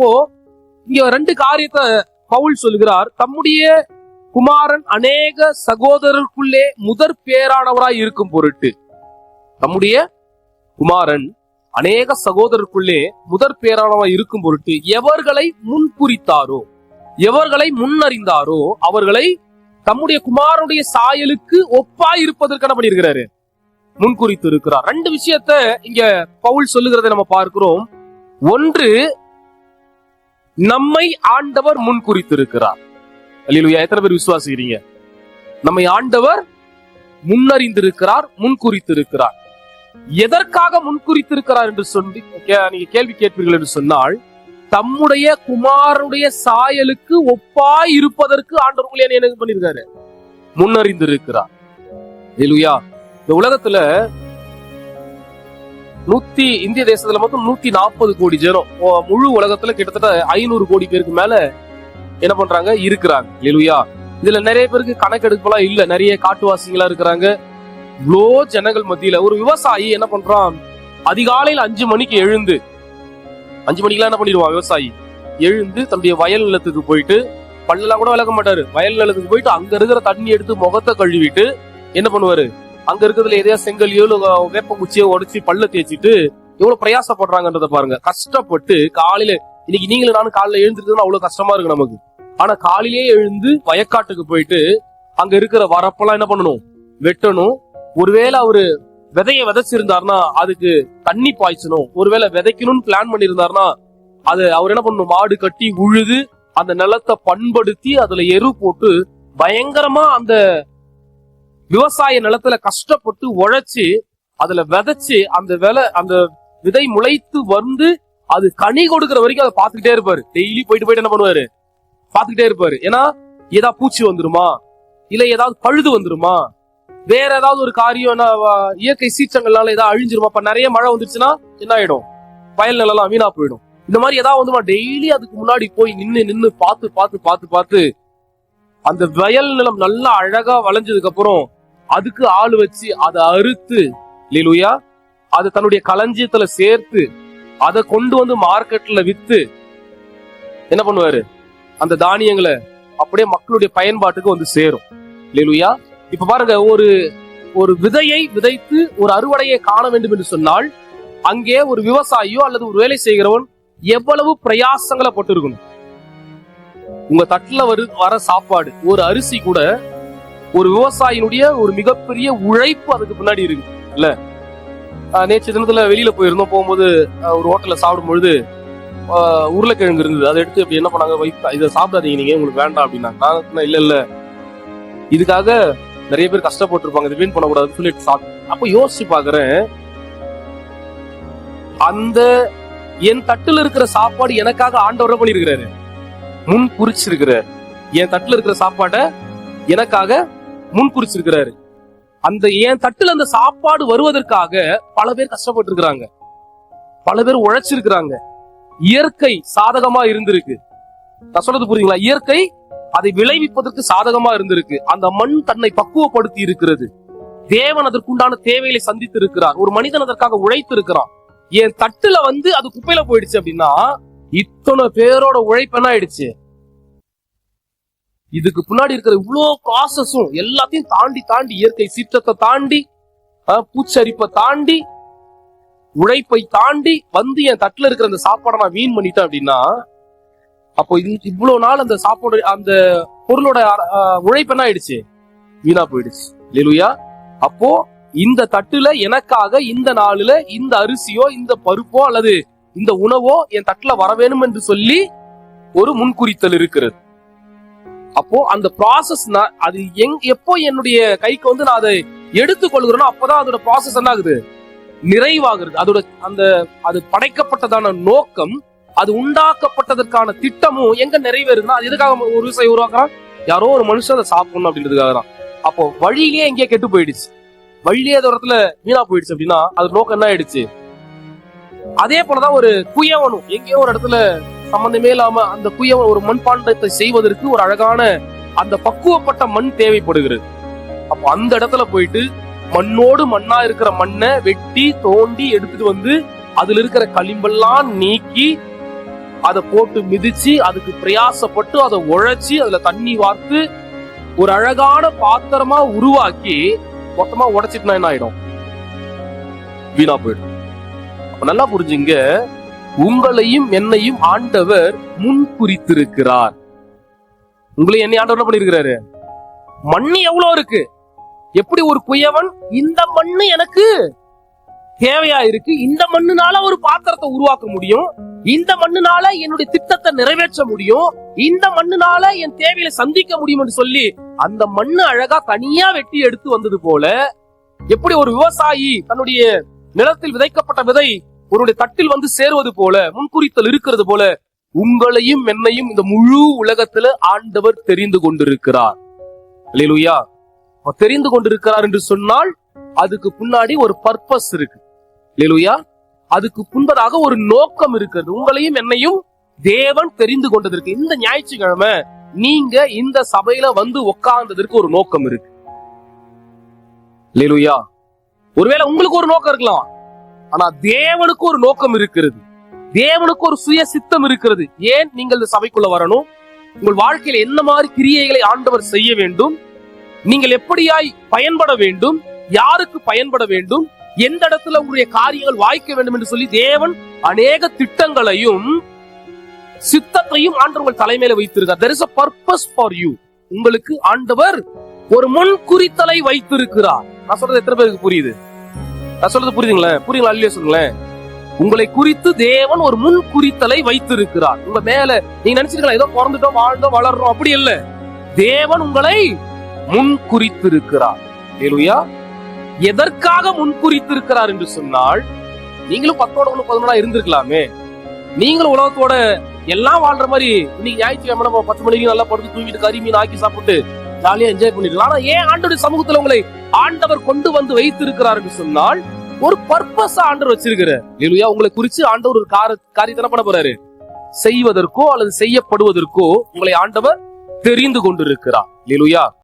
அப்போ இங்க ரெண்டு காரியத்தை பவுல் சொல்லுகிறார் தம்முடைய குமாரன் அநேக சகோதரருக்குள்ளே முதற் பேரானவராய் இருக்கும் பொருட்டு தம்முடைய குமாரன் அநேக சகோதரருக்குள்ளே முதற் பேரானவராய் இருக்கும் பொருட்டு எவர்களை முன்குறித்தாரோ எவர்களை முன்னறிந்தாரோ அவர்களை தம்முடைய குமாரனுடைய சாயலுக்கு ஒப்பாய் இருப்பதற்கு பண்ணியிருக்கிறாரு. முன்குறித்து இருக்கிறார். ரெண்டு விஷயத்த இங்க பவுல் சொல்லுகிறத நம்ம பார்க்கிறோம். ஒன்று நம்மை ஆண்டவர் முன் குறித்திருக்கிறார் அல்லேலூயா. எத்தனை பேர் விசுவாசிக்கிறீங்க? நம்மை ஆண்டவர் முன்னறிந்திருக்கிறார் முன்குறித்திருக்கிறார். எதற்காக முன்குறித்திருக்கிறார் என்று சொல்லி கே- நீங்க கேள்வி கேட்பீர்கள் என்று சொன்னால் தம்முடைய குமாருடைய சாயலுக்கு ஒப்பாய் இருப்பதற்கு ஆண்டவர் உங்களை என்ன பண்ணிருக்காரு? முன்னறிந்திருக்கிறார். அல்லேலூயா. இந்த உலகத்துல நூத்தி இந்திய தேசத்துல மொத்தம் நூத்தி நாற்பது கோடி ஜனம். ஓ, முழு உலகத்துல கிட்டத்தட்ட ஐநூறு கோடி பேருக்கு மேல என்ன பண்றாங்க? இருக்கிறாங்க. இல்லையா இதுல நிறைய பேருக்கு கணக்கெடுப்பெல்லாம் இல்ல. நிறைய காட்டுவாசிகளா இருக்கிறாங்க. இவ்வளோ ஜனங்கள் மத்தியில. ஒரு விவசாயி என்ன பண்றான்? அதிகாலையில் அஞ்சு மணிக்கு எழுந்து அஞ்சு மணிக்கெல்லாம் என்ன பண்ணிடுவான் விவசாயி? எழுந்து தன்னுடைய வயல் நிலத்துக்கு போயிட்டு பல்லெல்லாம் கூட விளக்க மாட்டாரு. வயல் நிலத்துக்கு போயிட்டு அங்க இருக்கிற தண்ணி எடுத்து முகத்தை கழுவிட்டு என்ன பண்ணுவாரு? அங்க இருக்கிறதுல எதையா செங்கல்லையோ இல்ல வேப்ப குச்சியோ உடைச்சு பல்ல தேய்ச்சிட்டு எவ்வளவு பிரயாசப்படுறாங்கன்றத பாருங்க. கஷ்டப்பட்டு காலையில இன்னைக்கு நீங்களும் நானும் காலையில எழுந்திருக்கிறதுனா அவ்வளவு கஷ்டமா இருக்கு நமக்கு. ஆனா காலையிலேயே எழுந்து வயக்காட்டுக்கு போயிட்டு அங்க இருக்கிற வரப்பெல்லாம் என்ன பண்ணணும்? வெட்டணும். ஒருவேளை அவரு விதைய விதைச்சிருந்தாருன்னா அதுக்கு தண்ணி பாய்ச்சணும். ஒருவேளை விதைக்கணும்னு பிளான் பண்ணிருந்தாருன்னா அது அவர் என்ன பண்ணணும்? மாடு கட்டி உழுது அந்த நிலத்தை பண்படுத்தி அதுல எரு போட்டு பயங்கரமா அந்த விவசாய நிலத்துல கஷ்டப்பட்டு உழைச்சு அதுல விதைச்சு அந்த விலை அந்த விதை முளைத்து வந்து அது கனி கொடுக்கிற வரைக்கும் அதை பார்த்துக்கிட்டே இருப்பாரு. டெய்லி போயிட்டு போயிட்டு என்ன பண்ணுவாரு? பார்த்துக்கிட்டே இருப்பாரு. ஏன்னா ஏதாவது பூச்சி வந்துருமா? இல்ல ஏதாவது பழுது வந்துருமா? வேற ஏதாவது ஒரு காரியம் என்ன, இயற்கை சீற்றங்கள்னால ஏதாவது அழிஞ்சிருமா? இப்ப நிறைய மழை வந்துருச்சுன்னா என்ன ஆயிடும்? வயல் நிலம் வீணா போயிடும். இந்த மாதிரி ஏதாவது வந்துமா டெய்லி அதுக்கு முன்னாடி போய் நின்னு நின்னு பார்த்து பார்த்து பார்த்து பார்த்து அந்த வயல் நிலம் நல்லா அழகா வளைஞ்சதுக்கு அப்புறம் அதுக்கு ஆள் வச்சு அதை அறுத்து லீலுயா அதை தன்னுடைய களஞ்சியத்துல சேர்த்து அதை கொண்டு வந்து மார்க்கெட்ல வித்து என்ன பண்ணுவாரு? அந்த தானியங்களை அப்படியே மக்களுடைய பயன்பாட்டுக்கு வந்து சேரும். லீலுயா இப்ப பாருங்க ஒரு ஒரு விதையை விதைத்து ஒரு அறுவடையை காண வேண்டும் என்று சொன்னால் அங்கே ஒரு விவசாயியோ அல்லது ஒரு வேலை செய்கிறவன் எவ்வளவு பிரயாசங்களை போட்டிருக்கணும். உங்க தட்டுல வரு வர சாப்பாடு ஒரு அரிசி கூட ஒரு விவசாயினுடைய ஒரு மிகப்பெரிய உழைப்பு அதுக்கு பின்னாடி இருக்கு. இல்ல? நேற்று தினத்துல வெளியில போயிருந்தோம். போகும்போது ஒரு ஹோட்டல்ல சாப்பிடும் பொழுது உருளைக்கிழங்கு இருந்தது. அதை எடுத்து அப்படி என்ன பண்ணாங்க? வைத்து இதை சாப்பிடாதீங்க நீங்க உங்களுக்கு வேண்டாம் அப்படின்னாங்க நான் சொன்னேன், இல்ல இல்ல. இதுக்காக நிறைய பேர் கஷ்டப்பட்டிருப்பாங்க. இது வீண் பண்ணக்கூடாதுன்னு சொல்லிட்டு சாப்பிட்டு அப்ப யோசிச்சு பாக்குறேன். அந்த என் தட்டுல இருக்கிற சாப்பாடு எனக்காக ஆண்டவரை பண்ணியிருக்கிறாரு. பண்ணிருக்கிறாரு முன் குறிச்சிருக்கிறார். என் தட்டுல இருக்கிற சாப்பாடை எனக்காக முன் குறிச்சிருக்கிறாரு அந்த என் தட்டுல அந்த சாப்பாடு வருவதற்காக பல பேர் கஷ்டப்பட்டு இருக்கிறாங்க பல பேர் உழைச்சிருக்கிறாங்க. இயற்கை சாதகமா இருந்திருக்கு. நான் சொல்றது புரியுங்களா இயற்கை அதை விளைவிப்பதற்கு சாதகமா இருந்திருக்கு. அந்த மண் தன்னை பக்குவப்படுத்தி இருக்கிறது. தேவன் அதற்குண்டான தேவைகளை சந்தித்து இருக்கிறார் ஒரு மனிதன் அதற்காக உழைத்து இருக்கிறான் என் தட்டுல வந்து அது குப்பையில போயிடுச்சு அப்படின்னா இத்தனை பேரோட உழைப்பு என்ன ஆயிடுச்சு இதுக்கு பின்னாடி இருக்கிற இவ்வளோ ப்ராசஸும் எல்லாத்தையும் தாண்டி தாண்டி இயற்கை சீற்றத்தை தாண்டி பூச்சரிப்பை தாண்டி உழைப்பை தாண்டி வந்து என் தட்டுல இருக்கிற அந்த சாப்பாடை நான் வீண் பண்ணிட்டேன் அப்படின்னா அப்போ இது இவ்வளவு நாள் அந்த சாப்பாடு அந்த பொருளோட உழைப்பு என்ன ஆயிடுச்சு? வீணா போயிடுச்சு. லேலுயா அப்போ இந்த தட்டுல எனக்காக இந்த நாளுல இந்த அரிசியோ இந்த பருப்போ அல்லது இந்த உணவோ என் தட்டுல வர வேணும் என்று சொல்லி ஒரு முன்குறித்தல் இருக்கிறது. அப்போ அந்த ப்ராசஸ் அது எங் எப்போ என்னுடைய கைக்கு வந்து நான் அதை எடுத்துக்கொள்கிறேனோ அப்பதான் அதோட ப்ராசஸ் என்ன ஆகுது? நிறைவாகிறது. அதோட அந்த அது படைக்கப்பட்டதான நோக்கம் அது உண்டாக்கப்பட்டதற்கான திட்டமும் எங்க நிறைவேறுதுன்னா அது எதுக்காக ஒரு விவசாயி உருவாக்குறான்? யாரோ ஒரு மனுஷன் அதை சாப்பிடணும் அப்படின்றதுக்காக தான். அப்போ வழியிலேயே எங்கேயே கெட்டு போயிடுச்சு. வழியிலே தூரத்துல வீணா போயிடுச்சு அப்படின்னா அது நோக்கம் என்ன ஆயிடுச்சு? அதே போலதான் ஒரு குயவனும் எங்கேயோ ஒரு இடத்துல சம்பந்தமே இல்லாம அந்த குய ஒரு மண்பாண்டத்தை செய்வதற்கு ஒரு அழகான அந்த பக்குவப்பட்ட மண் தேவைப்படுகிறது. அப்போ அந்த இடத்துல போயிட்டு மண்ணோடு மண்ணா இருக்கிற மண்ணை வெட்டி தோண்டி எடுத்துட்டு வந்து அதுல இருக்கிற களிம்பெல்லாம் நீக்கி அதை போட்டு மிதிச்சு அதுக்கு பிரயாசப்பட்டு அதை உழைச்சி அதுல தண்ணி வார்த்து ஒரு அழகான பாத்திரமா உருவாக்கி மொத்தமா உடைச்சிட்டுனா என்ன ஆயிடும்? வீணா போயிடும். நல்லா புரிஞ்சுங்க. உங்களையும் என்னையும் ஆண்டவர் முன் குறித்திருக்கிறார் உங்களையும் என்னை ஆண்டவர் என்ன பண்ணிருக்கிறாரு மண்ணு எவ்வளவு இருக்கு? எப்படி ஒரு குயவன் இந்த மண்ணு எனக்கு தேவையா இருக்கு? இந்த மண்ணுனால ஒரு பாத்திரத்தை உருவாக்க முடியும். இந்த மண்ணுனால என்னுடைய திட்டத்தை நிறைவேற்ற முடியும். இந்த மண்ணுனால என் தேவையை சந்திக்க முடியும் என்று சொல்லி அந்த மண்ணு அழகா தனியா வெட்டி எடுத்து வந்தது போல எப்படி ஒரு விவசாயி தன்னுடைய நிலத்தில் விதைக்கப்பட்ட விதை உங்களுடைய தட்டில் வந்து சேருவது போல முன்குறித்தல் இருக்கிறது போல உங்களையும் என்னையும் இந்த முழு உலகத்துல ஆண்டவர் தெரிந்து கொண்டிருக்கிறார். அல்லேலூயா. தெரிந்து கொண்டிருக்கிறார் என்று சொன்னால் அதுக்கு பின்னாடி ஒரு பர்பஸ் இருக்கு. இல்லையா அதுக்கு புண்பதாக ஒரு நோக்கம் இருக்கிறது. உங்களையும் என்னையும் தேவன் தெரிந்து கொண்டதற்கு இந்த ஞாயிற்றுக்கிழமை நீங்க இந்த சபையில வந்து உட்கார்ந்ததற்கு ஒரு நோக்கம் இருக்கு. அல்லேலூயா. ஒருவேளை உங்களுக்கு ஒரு நோக்கம் இருக்கலாம். ஆனா தேவனுக்கு ஒரு நோக்கம் இருக்கிறது. தேவனுக்கு ஒரு சுய சித்தம் இருக்கிறது. ஏன் நீங்கள் இந்த சபைக்குள்ள வரணும்? உங்கள் வாழ்க்கையில என்ன மாதிரி கிரியைகளை ஆண்டவர் செய்ய வேண்டும்? நீங்கள் எப்படியாய் பயன்பட வேண்டும்? யாருக்கு பயன்பட வேண்டும்? எந்த இடத்துல உங்களுடைய காரியங்கள் வாய்க்க வேண்டும் என்று சொல்லி தேவன் அநேக திட்டங்களையும் சித்தத்தையும் ஆண்டவர் உங்கள் தலைமையில வைத்திருக்கார். There is a உங்களுக்கு ஆண்டவர் ஒரு முன் குறித்தலை வைத்திருக்கிறார். நான் சொல்றது எத்தனை பேருக்கு புரியுது? நான் சொல்றது புரியுதுங்களே? புரியுங்களா இல்லையா சொல்லுங்களேன் உங்களை குறித்து தேவன் ஒரு முன் குறித்தலை வைத்திருக்கிறார். உங்க மேல நீங்க நினைச்சிருக்கலாம் ஏதோ பிறந்துட்டோம் வாழ்ந்தோம் வளர்றோம் அப்படி இல்ல. தேவன் உங்களை முன் குறித்திருக்கிறார். ஏலுயா எதற்காக முன் குறித்திருக்கிறார் என்று சொன்னால் நீங்களும் பத்தோட ஒண்ணு பதினொன்னா இருந்திருக்கலாமே. நீங்களும் உலகத்தோட எல்லாம் வாழ்ற மாதிரி இன்னைக்கு ஞாயிற்றுக்கிழமை பத்து மணிக்கு நல்லா படுத்து தூங்கிட்டு கறி மீன் ஆக்கி சாப்பிட்டு ஜாலியா என்ஜாய் பண்ணிருக்கலாம். ஆனா ஏன் ஆண்டோட சமூகத்துல உங்களை ஆண்டவர் கொண்டு வந்து வைத்திருக்கிறார் என்று சொன்னால் ஒரு பர்பஸ் ஆண்டவர் வச்சிருக்கிறார். இல்லையா உங்களை குறிச்சு ஆண்டவர் ஒரு கார காரியத்தை பண்ண போறாரு. செய்வதற்கோ அல்லது செய்யப்படுவதற்கோ உங்களை ஆண்டவர் தெரிந்து கொண்டிருக்கிறார். இல்லையா